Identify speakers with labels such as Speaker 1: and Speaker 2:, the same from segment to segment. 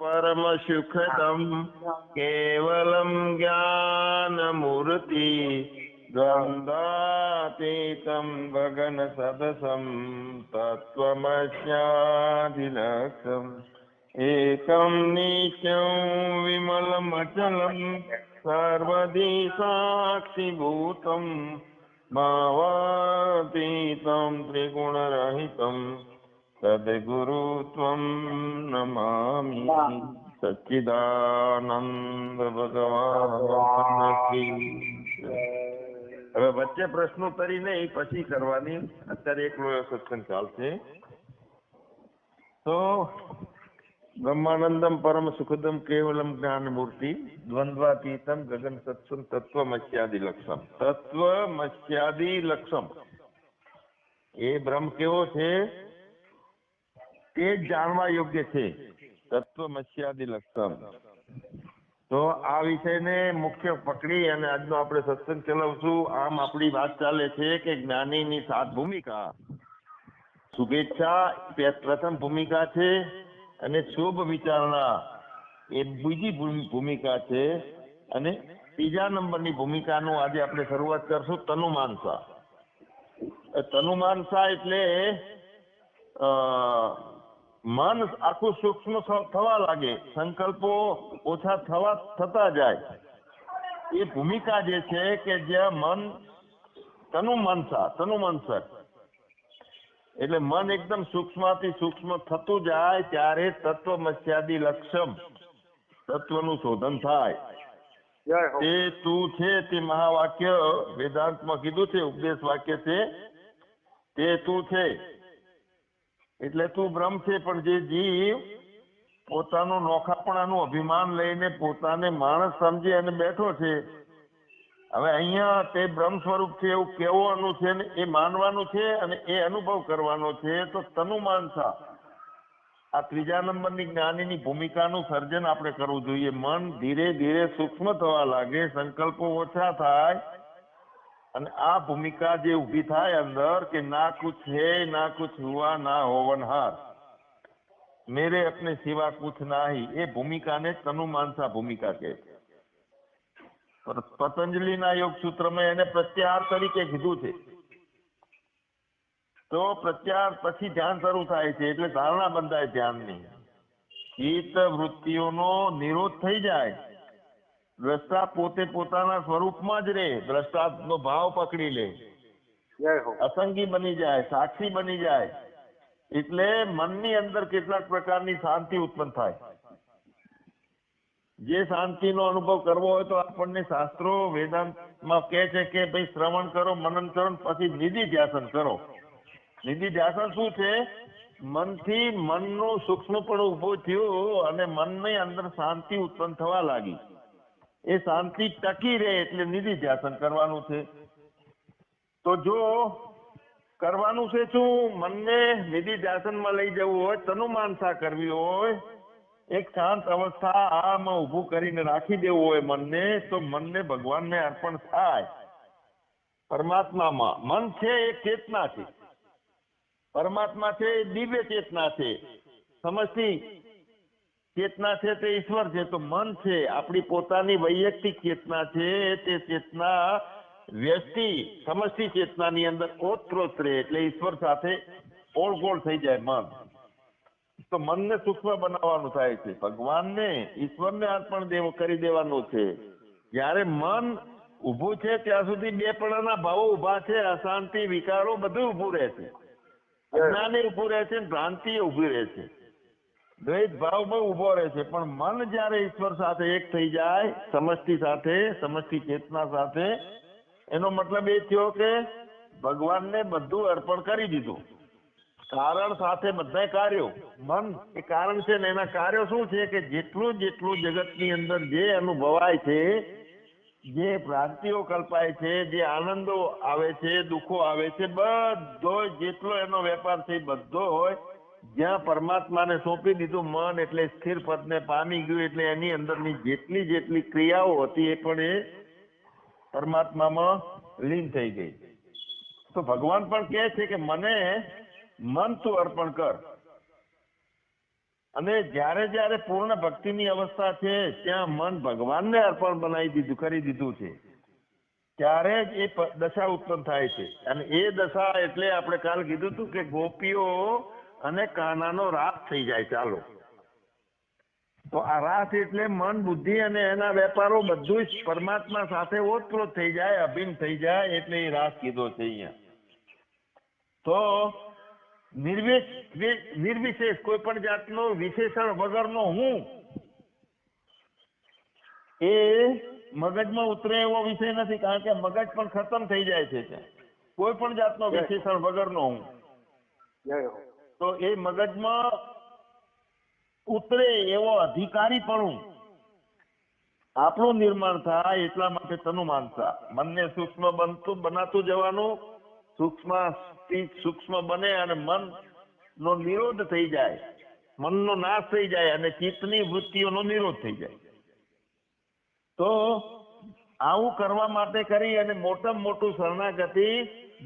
Speaker 1: परमसुखदं केवलं ज्ञानमूर्ति द्वन्द्वातीतं गगनसदसं तत्त्वमस्यादिलक्षम् एकं नित्यं विमलमचलं सर्वदि साक्षिभूतं भावातीतं त्रिगुणरहितं સદગુરુ નમામી સચિદાનંદ ભગવાન હવે વચ્ચે પ્રશ્નોત્તરી નહીં પછી કરવાની. અત્યારે એકલો સત્સંગ ચાલશે. તો બ્રહ્માનંદમ પરમ સુખદમ કેવલમ જ્ઞાન મૂર્તિ દ્વંદ્વાતીતમ ગગન સત્સંગ તત્વમસ્યાદિ લક્ષમ. તત્વમસ્યાદિ લક્ષમ. એ બ્રહ્મ કેવો છે? તે જાણવા યોગ્ય છે. તત્વમસ્યાદિ લક્ષણ. તો આ વિષયને મુખ્ય પકડી અને આજનો આપણે સત્સંગ ચલાવશું. આમ આપણી વાત ચાલે છે કે જ્ઞાનીની સાત ભૂમિકા. શુભેચ્છા પ્રથમ ભૂમિકા છે અને શુભ વિચારણા એ બીજી ભૂમિકા છે અને ત્રીજા નંબરની ભૂમિકાનું આજે આપણે શરૂઆત કરશું તનુમાનસા. તનુમાનસા એટલે મન આખું સૂક્ષ્મ થવા લાગે સંકલ્પો ઓછા થવા થતા જાય. એ ભૂમિકા જે છે કે જ્યાં મન તનુ મનસા તનુ મનસર. એટલે મન એકદમ સૂક્ષ્મથી સૂક્ષ્મ થતું જાય ત્યારે તત્વમસ્યાદિ લક્ષમ તત્વનું શોધન થાય. તે તું છે તે મહાવાક્ય વેદાંતમાં કીધું છે ઉપદેશ વાક્ય છે તે તું છે. એટલે તું બ્રહ્મ છે, પણ જે જીવ પોતાનું નોખાપણાનું અભિમાન લઈને પોતાને માણસ સમજી અને બેઠો છે, હવે અહીંયા તે બ્રહ્મ સ્વરૂપ છે, એવું કહેવાનું છે ને, એ માનવાનું છે અને એ અનુભવ કરવાનો છે, તો તનુ માનસા આ ત્રીજા નંબરની જ્ઞાનીની ભૂમિકાનું સર્જન આપણે કરવું જોઈએ. મન ધીરે ધીરે સૂક્ષ્મ થવા લાગે, સંકલ્પો ઓછા થાય અને આ ભૂમિકા જે ઊભી થાય અંદર કે ના કુછ હે, ના કુછ હુઆ, ના હોવનહાર મેરે અપને સિવા કુછ નાહી. એ ભૂમિકાને તનુમાનસા ભૂમિકા કહે છે. પતંજલિના યોગ સૂત્રમાં એને પ્રત્યાહાર તરીકે કીધું છે. તો પ્રત્યાહાર પછી ધ્યાન શરૂ થાય છે, એટલે ધારણા બંધાય ધ્યાનની. ચિત્ત વૃત્તિઓનો નિરોધ થઈ જાય. દ્રષ્ટા પોતે પોતાના સ્વરૂપમાં જ રહે દ્રષ્ટાનો ભાવ પકડી લે. અસંગી બની જાય સાક્ષી બની જાય. એટલે મનની અંદર કેટલાક પ્રકારની શાંતિ ઉત્પન્ન થાય. જે શાંતિનો અનુભવ કરવો હોય તો આપણને શાસ્ત્રો વેદાંતમાં કહે છે કે ભાઈ શ્રવણ કરો મનન કરો પછી નિધિ ધ્યાસન કરો. નિધિ ધ્યાસન શું છે? મનથી મનનું પણ ઉભું થયું અને મનની અંદર શાંતિ ઉત્પન્ન થવા લાગી. એ શાંતિ ટકી રહે એટલે નિધિ ધ્યાસન કરવાનું છે. તો જો કરવાનું છે શું? મનને નિધિ ધ્યાસનમાં લઈ જવું હોય, તનુમાનસા કરવી હોય, એક શાંત અવસ્થા આમાં ઊભું કરીને રાખી દેવું હોય મનને, તો મનને ભગવાનને અર્પણ થાય. પરમાત્મામાં મન છે એ ચેતના છે. પરમાત્મા છે એ દિવ્ય ચેતના છે. સમજતી? ચેતના છે તે ઈશ્વર છે. તો મન છે, આપણી પોતાની વૈયક્તિક ચેતના છે. તે ચેતના વ્યક્તિ, સમષ્ટિ ચેતનાની અંદર ઓતપ્રોત એટલે ઈશ્વર સાથે ઓળગોળ થઈ જાય મન. તો મનને સૂક્ષ્મ બનાવવાનું થાય છે. ભગવાનને, ઈશ્વરને અર્પણ દેવો, કરી દેવાનું છે. જ્યારે મન ઊભું છે, ત્યાં સુધી બે પણાના ભાવો ઊભા છે. અશાંતિ, વિકારો બધું ઊભું રહે છે. અજ્ઞાની ઊભું રહે છે ભ્રાંતિ ઊભી રહે છે. દ્વૈત ભાવ બહુ ઊભો રહે છે. પણ મન જ્યારે ઈશ્વર સાથે એક થઈ જાય, સમષ્ટિ સાથે, સમષ્ટિ ચેતના સાથે, એનો મતલબ એ થયો કે ભગવાનને બધું અર્પણ કરી દીધું. કારણ સાથે બધા કાર્યો. મન એ કારણ છે ને એના કાર્યો શું છે કે જેટલું જેટલું જગતની અંદર જે અનુભવાય છે, જે ભ્રાંતિઓ કલ્પાય છે, જે આનંદો આવે છે, દુઃખો આવે છે, બધો જેટલો એનો વેપાર છે બધો હોય જ્યાં પરમાત્માને સોંપી દીધું મન એટલે સ્થિર પદને પામી ગયું એટલે એની અંદરની જેટલી જેટલી ક્રિયાઓ હતી એ પણ એ પરમાત્મામાં લીન થઈ ગઈ. તો ભગવાન પણ કહે છે કે મને મન તું અર્પણ કર. અને જ્યારે જ્યારે પૂર્ણ ભક્તિની અવસ્થા છે, ત્યાં મન ભગવાનને અર્પણ બનાવી દીધું, કરી દીધું છે. ત્યારે જ એ દશા ઉત્પન્ન થાય છે. અને એ દશા એટલે આપણે કાલ કીધું હતું કે ગોપીઓ અને કાનાનો રાસ થઈ જાય ચાલો. તો આ રાસ એટલે મન બુદ્ધિ અને એના વેપારો બધું જ પરમાત્મા સાથે ઓતપ્રોત થઈ જાય અભિન્ન થઈ જાય એટલે એ રાસ કીધો છે અહીંયા. તો નિર્વિશ નિર્વિશેષ કોઈ પણ જાતનો વિશેષણ વગરનો હું એ મગજમાં ઉતરે એવો વિષય નથી કારણ કે મગજ પણ ખતમ થઈ જાય છે ત્યાં. કોઈ પણ જાતનો વિશેષણ વગરનો હું.
Speaker 2: જય હો.
Speaker 1: તો એ મગજમાં ઉતરે એવો અધિકારીપણું આપણું નિર્માણ થાય એટલા માટે તનુ માનતા. મનને સૂક્ષ્મ બનતું, બનાતું જવાનું સૂક્ષ્મ સૂક્ષ્મ બને અને મન નો નિરોધ થઈ જાય. મનનો નાશ થઈ જાય અને ચિત્તની વૃત્તિઓનો નિરોધ થઈ જાય. તો આવું કરવા માટે કરી અને મોટામાં મોટું શરણાગતિ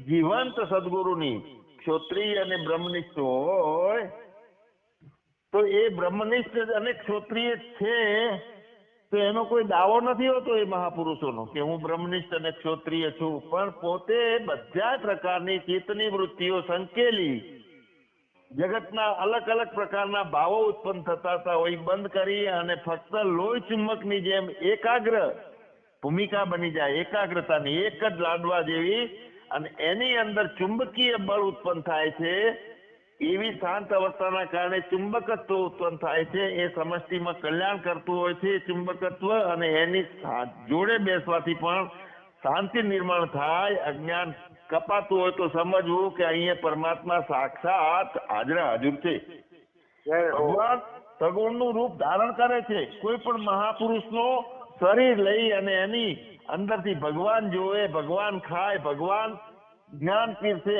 Speaker 1: જીવંત સદગુરુની ક્ષોત્રિય અને બ્રહ્મનિષ્ઠ હોય, તો એ બ્રહ્મનિષ્ઠ અને ક્ષોત્રિય છે, તો એનો કોઈ દાવો નથી હોતો એ મહાપુરુષોનો કે હું બ્રહ્મનિષ્ઠ અને ક્ષોત્રિય છું. પણ પોતે બધા પ્રકારની ચિત્તની વૃત્તિઓ સંકેલી, જગતના અલગ અલગ પ્રકારના ભાવો ઉત્પન્ન થતા હતા હોય બંધ કરી અને ફક્ત લોહી ચુંબકની જેમ એકાગ્ર ભૂમિકા બની જાય, એકાગ્રતાની એક જ લાડવા જેવી અને એની અંદર ચુંબકીય બળ ઉત્પન્ન થાય છે. એવી શાંત અવસ્થાના કારણે ચુંબકત્વ ઉત્પન્ન થાય છે. એ સમષ્ટિમાં કલ્યાણ કરતું હોય છે ચુંબકત્વ અને એની જોડે બેસવાથી પણ શાંતિ નિર્માણ થાય. અજ્ઞાન કપાતું હોય તો સમજવું કે અહીંયા પરમાત્મા સાક્ષાત હાજરા હાજર છે. ભગવાન સગુણનું રૂપ ધારણ કરે છે. કોઈ પણ મહાપુરુષનો શરીર લઈ અને એની અંદરથી ભગવાન જોવે, ભગવાન ખાય, ભગવાન જ્ઞાન પીરસે,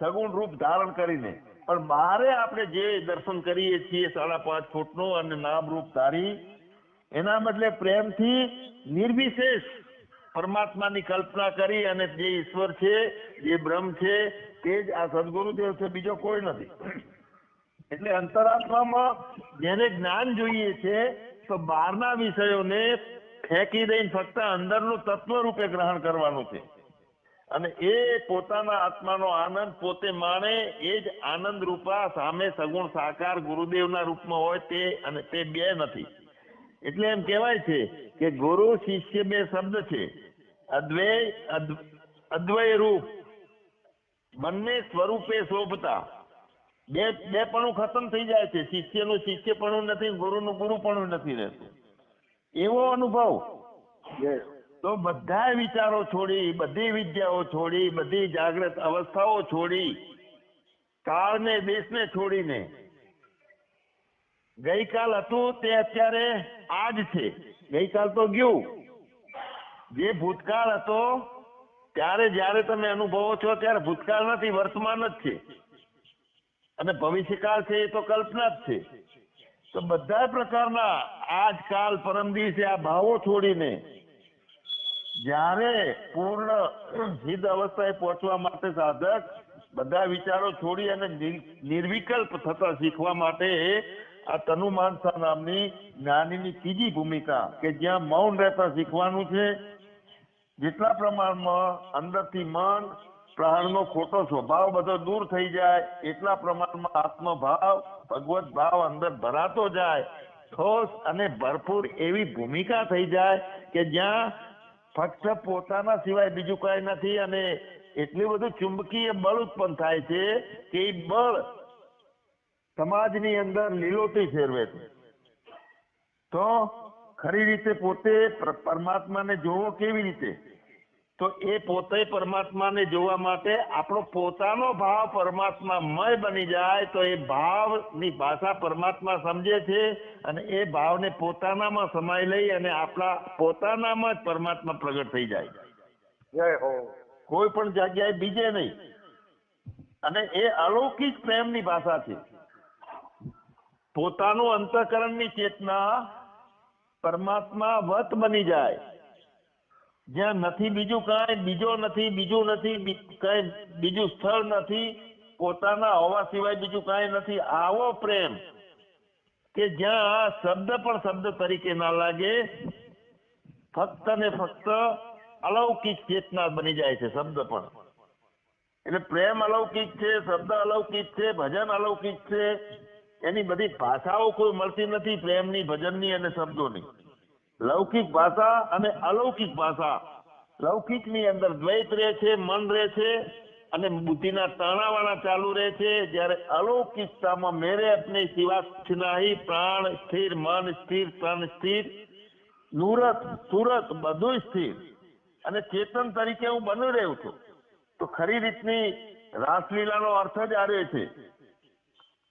Speaker 1: સગુણ રૂપ ધારણ કરીને. પણ બહારે આપણે જે દર્શન કરીએ છીએ સાડા પાંચ ફૂટનું અને નામ રૂપ ધારી એના બદલે પ્રેમથી નિર્વિશેષ પરમાત્માની કલ્પના કરી અને જે ઈશ્વર છે, જે બ્રહ્મ છે, તે જ આ સદગુરુદેવ છે બીજો કોઈ નથી. એટલે અંતરાત્મામાં જેને જ્ઞાન જોઈએ છે, તો બહારના વિષયોને ફેંકી દઈને ફક્ત અંદરનું તત્વ રૂપે ગ્રહણ કરવાનું છે. અને એ પોતાના આત્માનો આનંદ પોતે માણે એ જ આનંદ રૂપા સામે સગુણ સાકાર ગુરુદેવના રૂપમાં હોય તે અને તે બે નથી. એટલે એમ કહેવાય છે કે ગુરુ શિષ્ય બે શબ્દ છે. અદ્વૈ, અદ્વ- અદ્વય રૂપ બંને સ્વરૂપે શોભતા. બે બે પણ ખતમ થઈ જાય છે. શિષ્યનું શિષ્ય પણ નથી, ગુરુનું ગુરુ પણ નથી રહેતું. એવો અનુભવ? તો બધા વિચારો છોડી બધી વિદ્યાઓ છોડી બધી જાગૃત અવસ્થાઓ છોડી કાળને દેશને છોડીને. ગઈકાલ હતું તે અત્યારે આજ છે. ગઈકાલ તો ગયું. જે ભૂતકાળ હતો ત્યારે જ્યારે તમે અનુભવો છો ત્યારે ભૂતકાળ નથી વર્તમાન જ છે. અને ભવિષ્યકાળ છે એ તો કલ્પના જ છે. તો બધા પ્રકારના આજકાલ પરમ દિવસે આ ભાવો છોડીને જ્યારે પૂર્ણ સિદ્ધ અવસ્થાએ પહોંચવા માટે સાધક બધા વિચારો છોડી અને નિર- નિર્વિકલ્પ થતા શીખવા માટે આ તનુ માનસા નામની જ્ઞાનીની ત્રીજી ભૂમિકા કે જ્યાં મૌન રહેતા શીખવાનું છે, જેટલા પ્રમાણમાં અંદરથી મન પ્રહારનો ખોટો સ્વભાવ બધો દૂર થઈ જાય, એટલા પ્રમાણમાં આત્મભાવ ભગવત ભાવ અંદર ભરાતો જાય ઠોસ અને ભરપૂર એવી ભૂમિકા થઈ જાય કે જ્યાં ફક્ત પોતાના સિવાય બીજું કાંઈ નથી અને એટલું બધું ચુંબકીય બળ ઉત્પન્ન થાય છે કે એ બળ સમાજની અંદર લીલોતરી ફેરવે છે. તો ખરી રીતે પોતે પરમાત્માને જોવો કેવી રીતે? તો એ પોતે પરમાત્માને જોવા માટે આપણો પોતાનો ભાવ પરમાત્મામય બની જાય તો એ ભાવની ભાષા પરમાત્મા સમજે છે અને એ ભાવને પોતાનામાં સમાઈ લઈ અને આપણા પોતાનામાં જ પરમાત્મા પ્રગટ થઈ જાય.
Speaker 2: જય હો.
Speaker 1: કોઈ પણ જગ્યાએ બીજે નહીં. અને એ અલૌકિક પ્રેમની ભાષા છે. પોતાનું અંતઃકરણની ચેતના પરમાત્મા વત બની જાય. જ્યાં નથી બીજું કાંઈ, બીજો નથી, બીજું નથી કઈ બીજું સ્થળ નથી, પોતાના હોવા સિવાય બીજું કાંઈ નથી. આવો પ્રેમ કે જ્યાં શબ્દ પણ શબ્દ તરીકે ના લાગે, ફક્ત ને ફક્ત અલૌકિક ચેતના બની જાય છે શબ્દ પણ. એટલે પ્રેમ અલૌકિક છે, શબ્દ અલૌકિક છે, ભજન અલૌકિક છે, એની બધી ભાષાઓ કોઈ મળતી નથી પ્રેમની, ભજનની અને શબ્દોની. લૌકિક ભાષા અને અલૌકિક ભાષા. લૌકિકની અંદર દ્વૈત રહે છે, મન રહે છે અને બુદ્ધિના તાણાવાણા ચાલુ રહે છે. જ્યારે અલૌકિકતામાં મેરે અપને સિવા પ્રાણ સ્થિર, મન સ્થિર, તન સ્થિર, નુરત, સુરત બધું સ્થિર. અને ચેતન તરીકે હું બની રહ્યો છું. તો ખરી રીતની રાસલીલાનો અર્થ જ આ રહ્યો છે.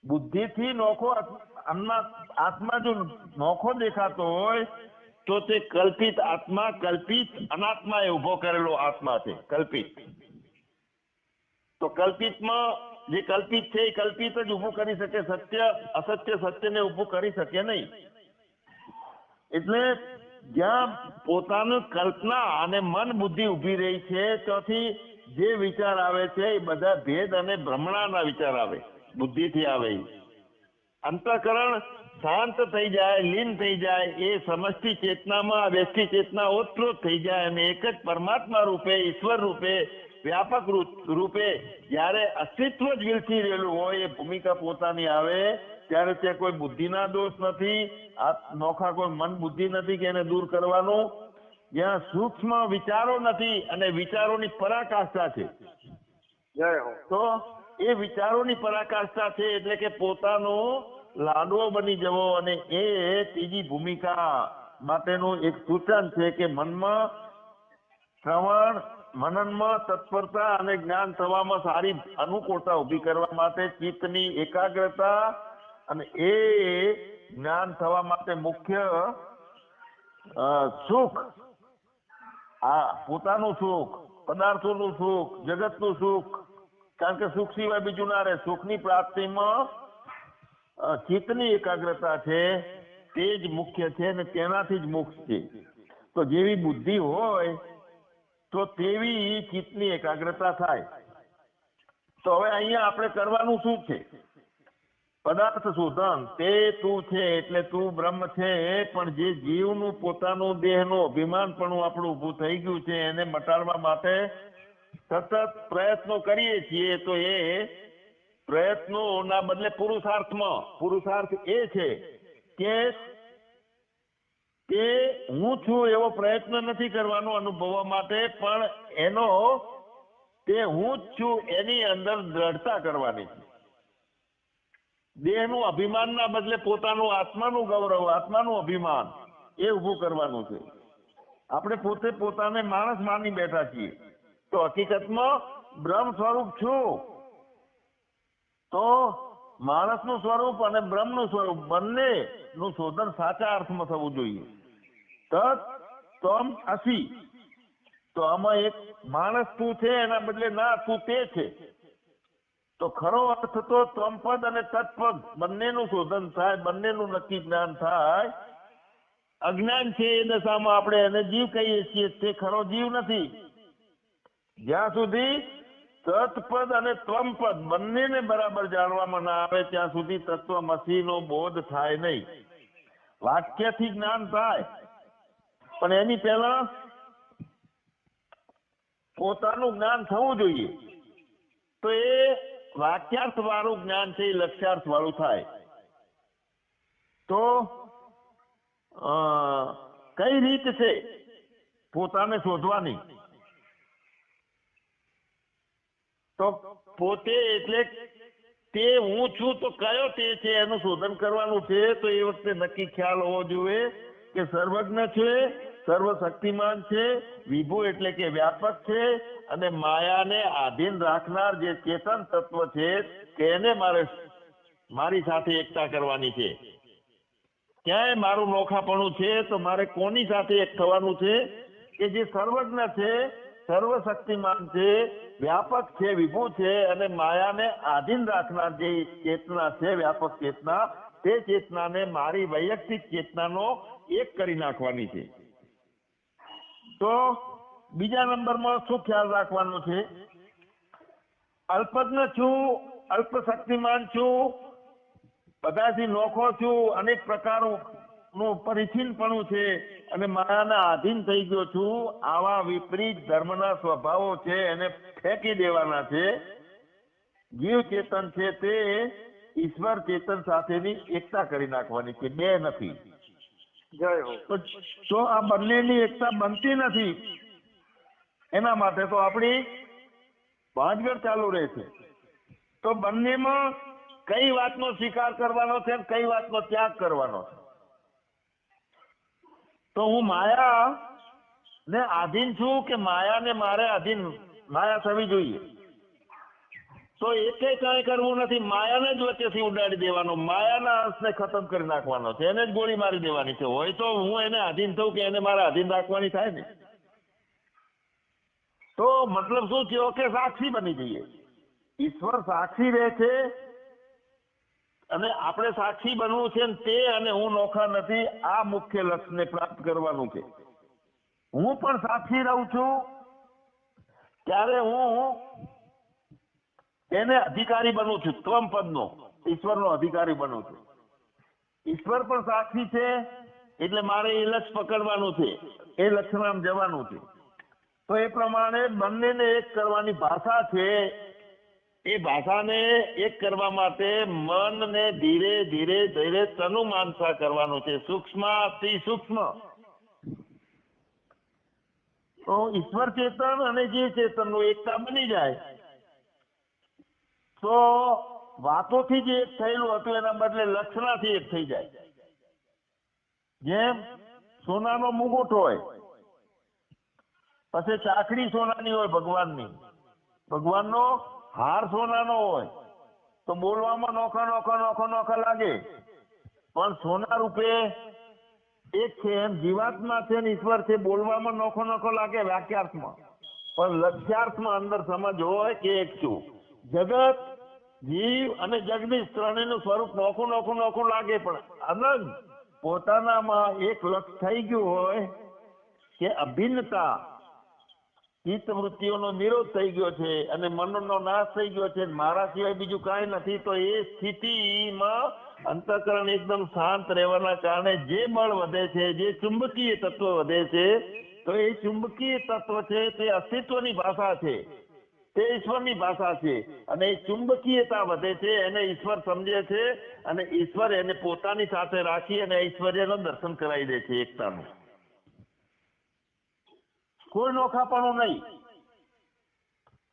Speaker 1: બુદ્ધિથી નોખો આત્મા આત્મા જો નોખો દેખાતો હોય તો તે કલ્પિત આત્મા, કલ્પિત અનાત્માએ ઊભો કરેલો આત્મા છે, કલ્પિત તો કલ્પિતમાં જે કલ્પિત છે એ કલ્પિત જ ઉભું કરી શકે, સત્ય, અસત્ય, સત્યને ઉભું કરી શકે નહીં એટલે જ્યાં પોતાનું કલ્પના અને મન બુદ્ધિ ઊભી રહી છે, ત્યાંથી જે વિચાર આવે છે એ બધા ભેદ અને ભ્રમણાના વિચાર આવે, બુદ્ધિથી આવે. અંતઃકરણ શાંત થઈ જાય લીન થઈ જાય એ સમષ્ટિ ચેતનામાં વ્યક્તિ ચેતના ઓતપ્રોત થઈ જાય અને એક જ પરમાત્મા રૂપે ઈશ્વર રૂપે વ્યાપક રૂપે જ્યારે અસ્તિત્વ જ વિલસી રહેલું હોય એ ભૂમિકા પોતાની આવે ત્યારે ત્યાં કોઈ બુદ્ધિના દોષ નથી આ નોખા કોઈ મન બુદ્ધિ નથી કે એને દૂર કરવાનું. જ્યાં સૂક્ષ્મ વિચારો નથી અને વિચારોની પરાકાષ્ઠા છે. તો એ વિચારોની પરાકાષ્ઠા છે એટલે કે પોતાનો લાડવો બની જવો અને એ ત્રીજી ભૂમિકા માટેનું એક સૂચન છે કે મનમાં શ્રવણ, મનનમાં તત્પરતા અને જ્ઞાન થવામાં સારી અનુકૂળતા ઊભી કરવા માટે ચિત્તની એકાગ્રતા અને એ જ્ઞાન થવા માટે મુખ્ય સુખ. આ પોતાનું સુખ, પદાર્થોનું સુખ, જગતનું સુખ. કારણ કે સુખ સિવાય બીજું ના રહે. સુખની પ્રાપ્તિમાં ચિત્તની એકાગ્રતા છે તે જ મુખ્ય છે અને તેનાથી જ મોક્ષ છે. તો જેવી બુદ્ધિ હોય, તો તેવી ચિત્તની એકાગ્રતા થાય. તો હવે અહીંયા આપણે કરવાનું શું છે? પદાર્થ શોધન. તે તું છે એટલે તું બ્રહ્મ છે, પણ જે જીવનું પોતાનું દેહનું અભિમાન પણ આપણું ઊભું થઈ ગયું છે, એને મટાડવા માટે સતત પ્રયત્નો કરીએ છીએ, તો એ પ્રયત્નોના બદલે પુરુષાર્થમાં, પુરુષાર્થ એ છે કે કે હું છું એવો પ્રયત્ન નથી કરવાનો અનુભવવા માટે, પણ એનો તે હું જ છું એની અંદર દ્રઢતા કરવાની છે. દેહનું અભિમાનના બદલે પોતાનું આત્માનું ગૌરવ, આત્માનું અભિમાન એ ઊભું કરવાનું છે. આપણે પોતે પોતાને માણસ માની બેઠા છીએ. તો હકીકતમાં બ્રહ્મ સ્વરૂપ છું. તો માણસનું સ્વરૂપ અને બ્રહ્મનું સ્વરૂપ બંને નું શોધન સાચા અર્થમાં થવું જોઈએ. તમ અસી. તો આમાં એક માણસ તું છે, એના બદલે ના તું તે છે. તો ખરો અર્થ તો તમપદ અને તત્પદ બંનેનું શોધન થાય, બંનેનું નક્કી જ્ઞાન થાય. અજ્ઞાન છે એ દશામાં આપણે એને જીવ કહીએ છીએ, તે ખરો જીવ નથી. જ્યાં સુધી તત્પદ અને ત્વમપદ બંનેને બરાબર જાણવામાં ના આવે ત્યાં સુધી તત્વમસીનો બોધ થાય નહીં. વાક્યથી જ્ઞાન થાય. પણ એની પહેલા પોતાનું જ્ઞાન થવું જોઈએ. તો એ વાક્યાર્થ વાળું જ્ઞાન છે, એ લક્ષ્યાર્થ વાળું થાય. તો કઈ રીત છે પોતાને શોધવાની? તો પોતે એટલે તે હું છું તો કયો તે છે એનું શોધન કરવાનું છે, તો એ વખતે નક્કી ખ્યાલ હોવો જોઈએ કે સર્વજ્ઞ છે, સર્વશક્તિમાન છે, વિભુ એટલે કે વ્યાપક છે, અને માયાને આધીન રાખનાર જે ચેતન તત્વ છે તેને મારે મારી સાથે એકતા કરવાની છે. ક્યાંય મારું નોખાપણું છે, તો મારે કોની સાથે એક થવાનું છે કે જે સર્વજ્ઞ છે સર્વશક્તિમાન છે, વ્યાપક છે, વિભુ છે અને માયાને આધીન રાખનાર જે ચેતના છે, વ્યાપક ચેતના, તે ચેતનાને મારી વૈયક્તિક ચેતનાનો એક કરી નાખવાની છે. તો બીજા નંબરમાં શું ખ્યાલ રાખવાનો છે? અલ્પજ્ઞ છું અલ્પ શક્તિમાન છું, બધાથી નોખો છું, અનેક પ્રકારનું પરિચિનપણું છે અને માયાના આધીન થઈ ગયો છું. આવા વિપરીત ધર્મના સ્વભાવો છે એને ફેંકી દેવાના છે. જીવ ચેતન છે તે ઈશ્વર ચેતન સાથેની એકતા કરી નાખવાની છે. બે નથી.
Speaker 2: જય
Speaker 1: તો આ બંનેની એકતા બનતી નથી. એના માટે તો આપણી ભાંજગડ ચાલુ રહે છે તો બંનેમાં કઈ વાતનો સ્વીકાર કરવાનો છે કઈ વાતનો ત્યાગ કરવાનો છે? તો હું માયા ને આધીન છું કે માયાને મારે આધીન? માયા થવી જોઈએ. તો એકે કાંઈ કરવું નથી. માયાને જ વચ્ચેથી ઉડાડી દેવાનો. માયાના અંશને ખતમ કરી નાખવાનો છે. એને જ ગોળી મારી દેવાની છે. હોય તો હું એને આધીન થઉં કે એને મારા આધીન રાખવાની થાય ને? તો મતલબ શું થયો? કે સાક્ષી બની જઈએ. ઈશ્વર સાક્ષી રહે છે. અને આપણે સાક્ષી બનવું છે તે અને હું નોખા નથી, આ મુખ્ય લક્ષ્યને પ્રાપ્ત કરવાનું છે. હું પણ સાક્ષી રહું છું. ત્યારે હું એને અધિકારી બનું છું, ત્વમ પદનો, ઈશ્વરનો અધિકારી બનું છું. ઈશ્વર પણ સાક્ષી છે, એટલે મારે એ લક્ષ્ય પકડવાનું છે, એ લક્ષ્યમાં જવાનું છે. તો એ પ્રમાણે બંનેને એક કરવાની ભાષા છે એ ભાષાને એક કરવા માટે મનને ધીરે ધીરે ધીરે તનુ માનસા કરવાનું છે. સૂક્ષ્મ સૂક્ષ્મ. તો ઈશ્વર ચેતન અને જીવ ચેતનનું એકતા બની જાય. તો વાતોથી જે એક થયેલું હતું, એના બદલે લક્ષણાથી એક થઈ જાય. જેમ સોનાનો મુગુટ હોય, પછી ચાકડી સોનાની હોય ભગવાનની. ભગવાનનો હાર સોનાનો હોય તો બોલવામાં નોખા નોખા નોખા નોખા લાગે. પણ સોના રૂપે એક છે એમ જીવાત્મા છે ને ઈશ્વર છે બોલવામાં નોખો નોખો લાગે વાક્યાર્થમાં. પણ લક્ષ્યાર્થમાં અંદર સમજ હોય કે એક છું. જગત, જીવ અને જગદીશ ત્રણેયનું સ્વરૂપ નોખું નોખું નોખું લાગે પણ અનંત પોતાનામાં એક લક્ષ થઈ ગયું હોય કે અભિન્નતા ચિત્ત વૃત્તિઓનો નિરોધ થઈ ગયો છે અને મનનો નાશ થઈ ગયો છે. મારા સિવાય બીજું કાંઈ નથી. તો એ સ્થિતિમાં અંતઃકરણ એકદમ શાંત રહેવાના કારણે જે બળ વધે છે, જે ચુંબકીય તત્વ વધે છે, તો એ ચુંબકીય તત્વ છે તે અસ્તિત્વની ભાષા છે. તે ઈશ્વરની ભાષા છે અને એ ચુંબકીયતા વધે છે, એને ઈશ્વર સમજે છે અને ઈશ્વર એને પોતાની સાથે રાખી અને ઐશ્વર્યનું દર્શન કરાવી દે છે એકતાનું. કોઈ નોખાપણું નહીં.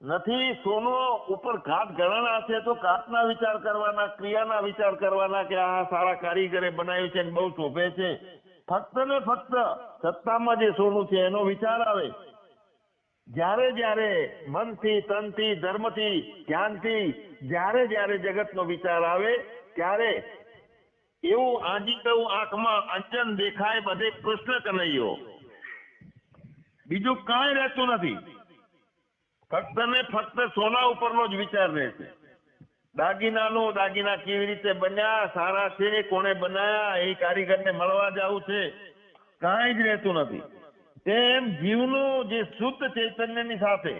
Speaker 1: નથી, સોનો ઉપર ઘાત ગણના છે તો ઘાટના વિચાર કરવાના, ક્રિયાના વિચાર કરવાના કે આ સારા કારીગરે બનાવ્યું છે બહુ શોભે છે. ફક્ત ને ફક્ત સત્તામાં જે સોનું છે એનો વિચાર આવે. જ્યારે જ્યારે મનથી, તનથી, ધર્મથી, ધ્યાનથી જ્યારે જ્યારે જગતનો વિચાર આવે, ત્યારે એવું આંજીકવું આંખમાં અંજન દેખાય, બધે કૃષ્ણ કનૈયો. બીજું કાંઈ રહેતું નથી. ફક્ત ને ફક્ત સોના ઉપરનો જ વિચાર રહેશે દાગીનાનો દાગીના કેવી રીતે બન્યા, સારા છે કોને બનાયા, એ કારીગરને મળવા જવું છે, કાંઈ જ રહેતું નથી. તેમ જીવનું જે શુદ્ધ ચૈતન્યની સાથે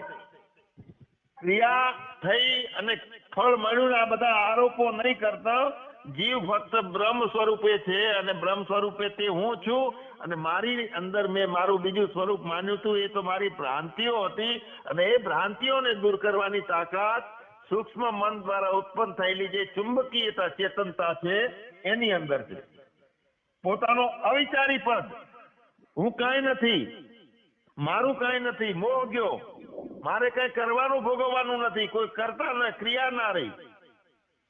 Speaker 1: ક્રિયા થઈ અને ફળ મળ્યું આ બધા આરોપો નહીં કરતા જીવ ફક્ત બ્રહ્મ સ્વરૂપે છે અને બ્રહ્મ સ્વરૂપે તે હું છું અને મારી અંદર મેં મારું બીજું સ્વરૂપ માન્યું હતું એ તો મારી ભ્રાંતિઓ હતી અને એ ભ્રાંતિઓને દૂર કરવાની તાકાત સૂક્ષ્મ મન દ્વારા ઉત્પન્ન થયેલી જે ચુંબકીયતા, ચેતનતા છે, એની અંદર છે. પોતાનો અવિચારી પદ, હું કાંઈ નથી, મારું કાંઈ નથી, મોહ ગયો. મારે કઈ કરવાનું ભોગવવાનું નથી, કોઈ કરતા ન, ક્રિયા ના રહી.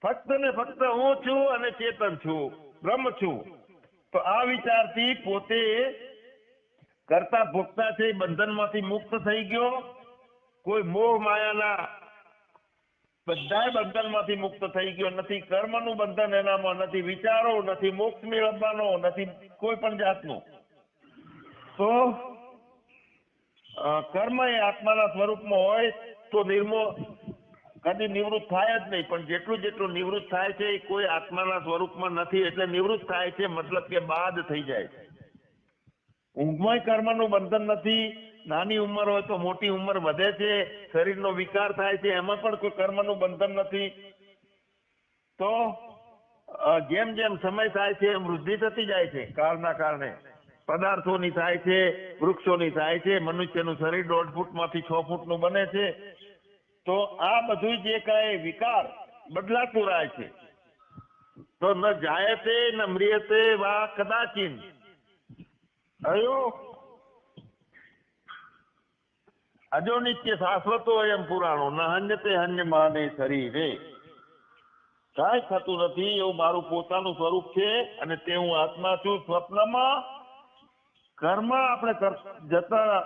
Speaker 1: ફક્ત ને ફક્ત હું છું અને ચેતન છું, બ્રહ્મ છું. તો આ વિચારથી પોતે કરતા ભોગતા છે બંધનમાંથી મુક્ત થઈ ગયો. કોઈ મોહ માયાના બધાય બંધનમાંથી મુક્ત થઈ ગયો. નથી કર્મનું બંધન એનામાં, નથી વિચારો, નથી મોક્ષ મેળવવાનો, નથી કોઈ પણ જાતનું. તો કર્મ એ આત્માના સ્વરૂપમાં હોય તો નિર્મો કદી નિવૃત્ત થાય જ નહીં, પણ જેટલું જેટલું નિવૃત્ત થાય છે એ કોઈ આત્માના સ્વરૂપમાં નથી, એટલે નિવૃત્ત થાય છે મતલબ કે બાદ થઈ જાય છે. ઊંઘમાં કર્મનું બંધન નથી, નાની ઉંમર હોય તો મોટી ઉંમર વધે છે, શરીરનો વિકાર થાય છે, એમાં પણ કોઈ કર્મનું બંધન નથી. તો જેમ જેમ સમય થાય છે એમ વૃદ્ધિ થતી જાય છે, કાળના કારણે. પદાર્થોની થાય છે, વૃક્ષોની થાય છે, મનુષ્યનું શરીર દોઢ ફૂટમાંથી છ ફૂટનું બને છે. તો આ બધું જે કાંઈ વિકાર બદલાતું રહે છે. તો ન જાયતે ન મ્રિયતે વા કદાચિન. અયો. અજો નિત્ય શાશ્વતો એમ પુરાણો, ન હન્યતે હન્યમાને શરીરે. કાંઈ થતું નથી, એવું મારું પોતાનું સ્વરૂપ છે અને તે હું આત્મા છું. સ્વપ્નમાં કર્મ આપણે જતા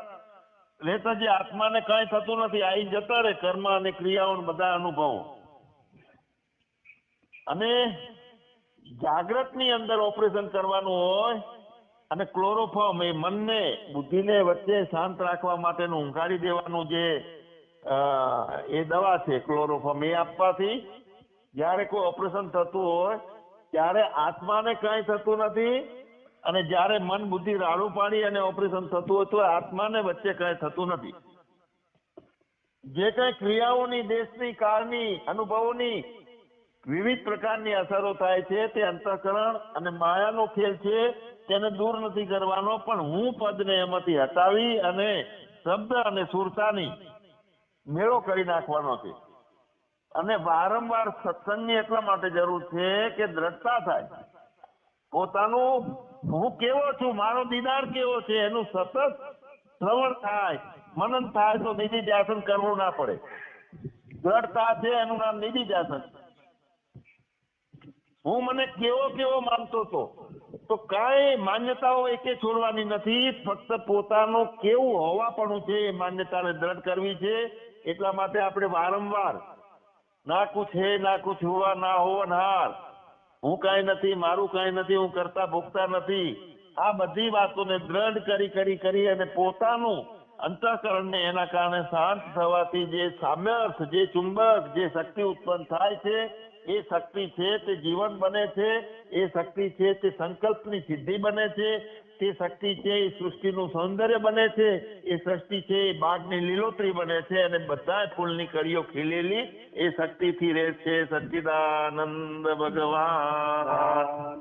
Speaker 1: રહેતા જે આત્માને કઈ થતું નથી. આવી જતા રહે, કર્મ અને ક્રિયાઓ બધા અનુભવો. અને જાગ્રતની અંદર ઓપરેશન કરવાનું હોય અને ક્લોરોફોર્મ, એ મનને, બુદ્ધિને વચ્ચે શાંત રાખવા માટેનું ઊંઘાડી દેવાનું જે એ દવા છે, ક્લોરોફોર્મ, એ આપવાથી જ્યારે કોઈ ઓપરેશન થતું હોય, ત્યારે આત્માને કાંઈ થતું નથી અને જ્યારે મન બુદ્ધિ રાડું પાડી અને ઓપરેશન થતું હોય આત્માને વચ્ચે કઈ થતું નથી. જે કઈ ક્રિયાઓની, દેશની, કાળની, અનુભવોની વિવિધ પ્રકારની અસરો થાય છે, તે અંતઃકરણ અને માયાનો ખેલ છે, તેને દૂર નથી કરવાનો, પણ હું પદને એમાંથી હટાવી અને શબ્દ અને સુરતાની મેળો કરી નાખવાનો છે. અને વારંવાર સત્સંગની એટલા માટે જરૂર છે કે દ્રઢતા થાય. પોતાનું હું કેવો છું? મારો દીદાર કેવો છે? એનું સતત શ્રવણ થાય. મનન થાય તો નિધિ ધ્યાસન કરવું ના પડે. દ્રઢતા છે, એનું નામ નિધિ ધ્યાસન. હું મને કેવો કેવો માનતો હતો, તો કાંઈ માન્યતાઓ એકે છોડવાની નથી, ફક્ત પોતાનું કેવું હોવાપણું છે એ માન્યતાને દ્રઢ કરવી છે. એટલા માટે આપણે વારંવાર ના કુછ હે ના કુછ હુઆ ના હોવનહાર. હું કાંઈ નથી, મારું કાંઈ નથી, હું કરતા ભોગતા નથી. આ બધી વાતોને દ્રઢ કરી કરી કરી અને પોતાનું અંતઃકરણને એના કારણે શાંત થવાથી જે સામર્થ જે ચુંબક, જે શક્તિ ઉત્પન્ન થાય છે, એ શક્તિ છે તે જીવન બને છે, એ શક્તિ છે તે સંકલ્પની સિદ્ધિ બને છે તે શક્તિ છે, એ સૃષ્ટિનું સૌંદર્ય બને છે, એ સૃષ્ટિ છે, એ બાગની લીલોતરી બને છે અને બધા ફૂલની કળીઓ ખીલેલી એ શક્તિથી રહે છે. સચ્ચિદાનંદ ભગવાન.